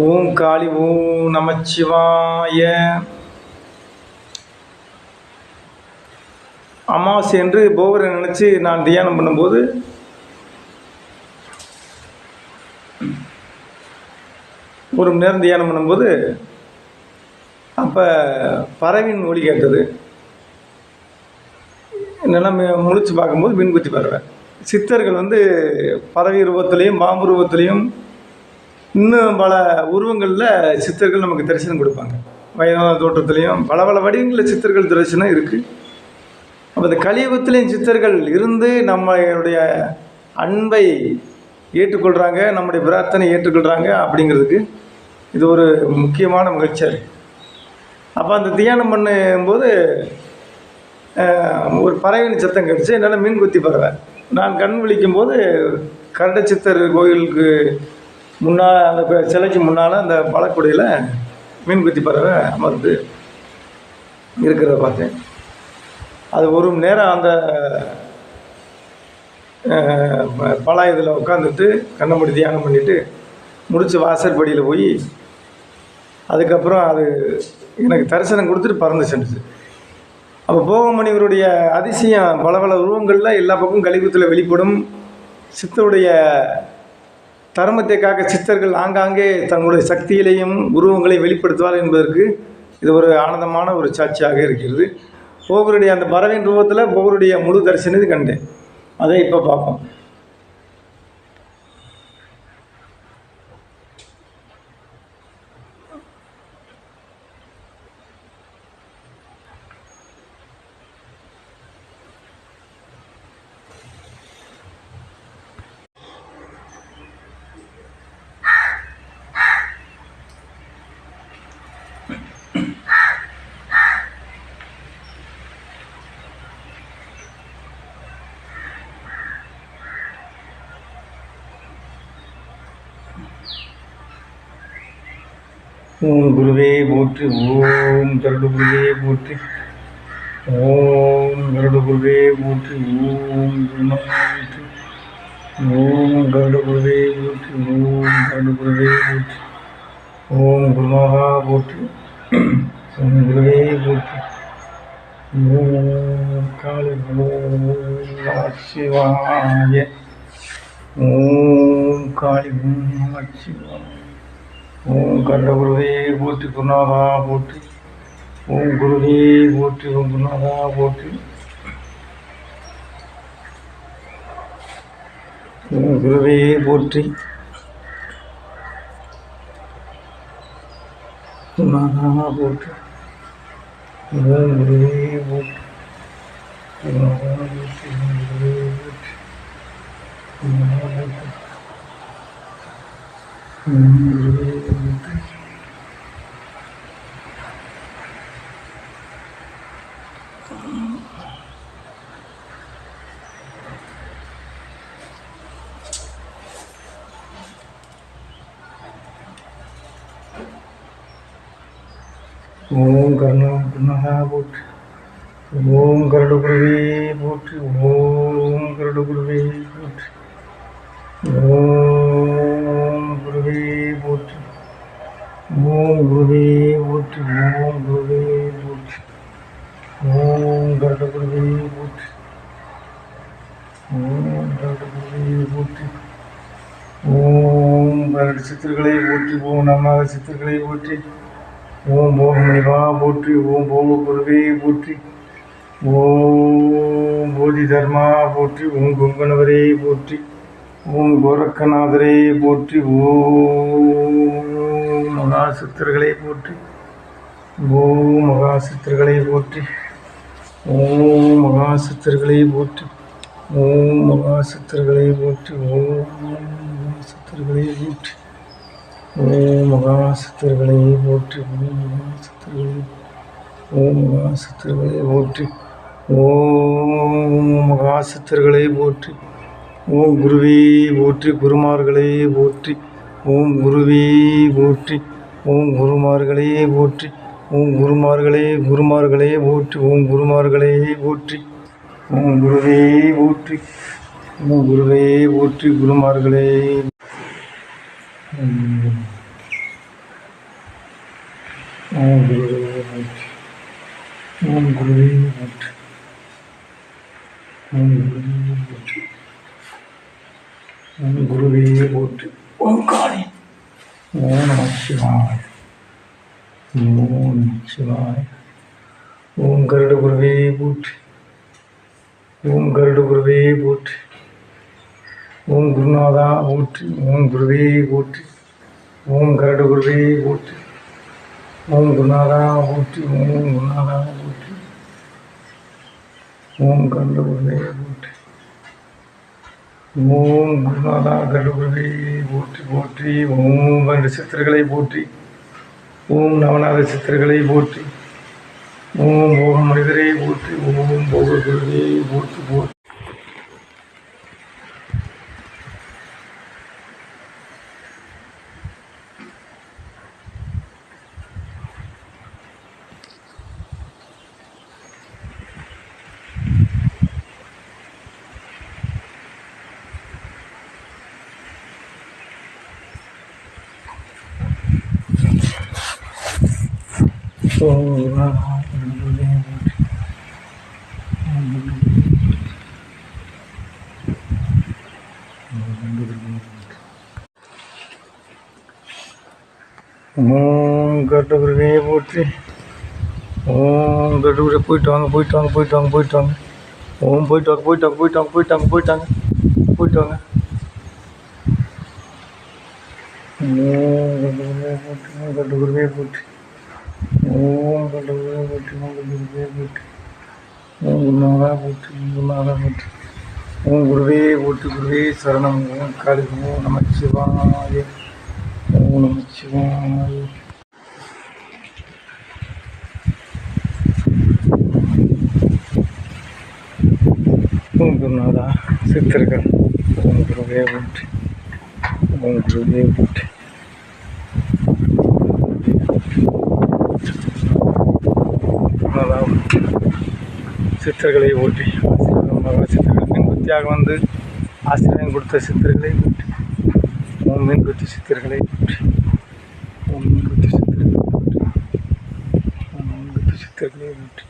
ஓம் காளி ஓம் நமச்சிவாய அமாவாசை என்று போவரை நினச்சி நான் தியானம் பண்ணும்போது ஒரு மணி நேரம் தியானம் பண்ணும்போது அப்போ பறவையின் ஒலி கேட்டது. என்னெல்லாம் முழிச்சு பார்க்கும்போது மீன்குத்தி பறவை. சித்தர்கள் வந்து பறவை ரூபத்திலையும் பாம்பு ரூபத்திலையும் இன்னும் பல உருவங்களில் சித்தர்கள் நமக்கு தரிசனம் கொடுப்பாங்க. வயதான தோட்டத்துலேயும் பல பல வடிவங்களில் சித்தர்கள் தரிசனம் இருக்குது அப்போ இந்த கலியுகத்திலையும் சித்தர்கள் இருந்து நம்மளுடைய அன்பை ஏற்றுக்கொள்கிறாங்க நம்முடைய பிரார்த்தனை ஏற்றுக்கொள்கிறாங்க அப்படிங்கிறதுக்கு இது ஒரு முக்கியமான முயற்சியாக இருக்குது அப்போ அந்த தியானம் பண்ணும்போது ஒரு பறவையின் சத்தம் கிடச்சி என்னால் மீன் குத்தி பறவை. நான் கண் விழிக்கும்போது கரடச்சித்தர் கோயிலுக்கு முன்னால் அந்த சிலைக்கு முன்னால் அந்த பழக்குடியில் மீன் குத்தி பறவை அமர்ந்து இருக்கிறத பார்த்தேன். அது ஒரு மணி நேரம் அந்த ப- பல இதில் உட்காந்துட்டு கண்ணை மூடி தியானம் பண்ணிவிட்டு முடித்து வாசற்படியில் போய் அதுக்கப்புறம் அது எனக்கு தரிசனம் கொடுத்துட்டு பறந்து சென்றுச்சு அப்போ போகமணிவருடைய அதிசயம் பல பல உருவங்களில் எல்லா பக்கமும் கழிவுத்தில் வெளிப்படும் சித்தருடைய தர்மத்தை காக்க சித்தர்கள் ஆங்காங்கே தங்களுடைய சக்தியிலையும் உருவங்களையும் வெளிப்படுத்துவார் என்பதற்கு இது ஒரு ஆனந்தமான ஒரு சாட்சியாக இருக்கிறது. போகருடைய அந்த பறவையின் ரூபத்தில் போகருடைய முழு தரிசனத்தை கண்டேன். அதை இப்போ பார்ப்போம். குருவே போற்றி ஓம் கருடு குருவே போற்றி ஓம் கருடு குருவே போற்றி ஓம் போற்றி ஓம் கருடு குருவே போற்றி ஓம் கருடு குருவே போற்றி ஓம் குருமாகா போற்றி ஓம் குருவே போற்றி ஓம் காளி சிவாய ஓம் காளி சிவாய ஓம் கண்டகுருவே போற்றி குருநாதா போற்றி. ஓம் குருவே போற்றி ஓம் குருநாதா போற்றி. ஓம் குருவே போற்றி. குருநாதா போற்றி. ஓம் குருவே போற்றி. குருநாதா போற்றி ஓம் குருவே போற்றி. குருநாதா போற்றி. ஓம் கருணா குருணா போற்றி ஓம் கருடு குருவே போற்றி ஓம் கருடு குருவே போற்றி ஓம் குருவே போற்றி ஓம் குருவே போற்றி ஓம் குருவே போற்றி ஓம் கருடு குருவே போற்றி ஓம் கருடு குருவே போற்றி ஓம் கரடு சித்திரங்களை போற்றி ஓம் நம்ம சித்திரங்களை போற்றி ஓம் போகமணிவா போற்றி ஓம் போக குருவே போற்றி. ஓம் போதி தர்மா போற்றி ஓம் குங்கணவரே போற்றி. ஓம் கோரக்கநாதரே போற்றி ஓம் மகா போற்றி. ஓம் மகா போற்றி. ஓம் மகா போற்றி. ஓம் மகா போற்றி. ஓம் மகா போற்றி. ஓம் போற்றி ஓம் மகா ஓம் மகா போற்றி. ஓம் மகா போற்றி. ஓம் குருவே போற்றி குருமார்களே போற்றி. ஓம் குருவே போற்றி ஓம் குருமார்களே போற்றி. ஓம் குருமார்களே குருமார்களே போற்றி. ஓம் குருமார்களே போற்றி. ஓம் குருவே போற்றி. ஓம் குருவே போற்றி குருமார்களே ஓம் ஓம் குருவே போற்றி ஓம் குருவே போற்றி ஓம் குருவே போற்றி ஓம் குருவே போற்றி ஓம் காளி ஓம் நம சிவாய ஓம் நம சிவாய ஓம் கருட குருவே போற்றி ஓம் கருட குருவே போற்றி ஓம் குருநாதா ஊற்றி ஓம் குருவே ஊற்றி ஓம் கரடு குருவே ஊற்றி ஓம் குருநாதா ஊற்றி ஓம் குருநாதா ஊற்றி ஓம் கரடு குருவே ஊற்றி ஓம் குருநாதா கரடு குருவே ஊற்றி போற்றி ஓம் கருட சித்திரங்களை போற்றி ஓம் நவநாத சித்திரங்களை போற்றி ஓம் போக மனிதரை போற்றி ஓம் போக குருவே போற்றி போற்றி. ஓம் குருநாதா கருட குருவே போற்றி ஓம் கருட குருவே ஓம் கருட குருவே போற்றி ஓம் கருட குருவே போயிட்டு வாங்க போயிட்டு ஓம் போயிட்டு வாங்க போயிட்டு வாங்க ஓம் குருவே போற்றி குருவே குருநாதா குருநாதா ஓம் குருவே குருவே சரணம். ஓம் காளி ஓம் நம சிவாய. ஓம் நம சிவாய. ஓம் குருநாதா சித்தர்கள் ஓம் குருவே போற்றி ஓம் குருவே போற்றி குருநாதா சித்தர்களை ஓட்டி சித்தர்கள் மின்குத்தியாக வந்து ஆசிரியம் கொடுத்த சித்தர்களை ஓட்டி ஓம் மின்குத்தி சித்தர்களை ஓட்டி ஓம் மின்குத்தி சித்தர்களை ஓட்டி ஓம் மின்குத்தி சித்தர்களை ஓட்டி.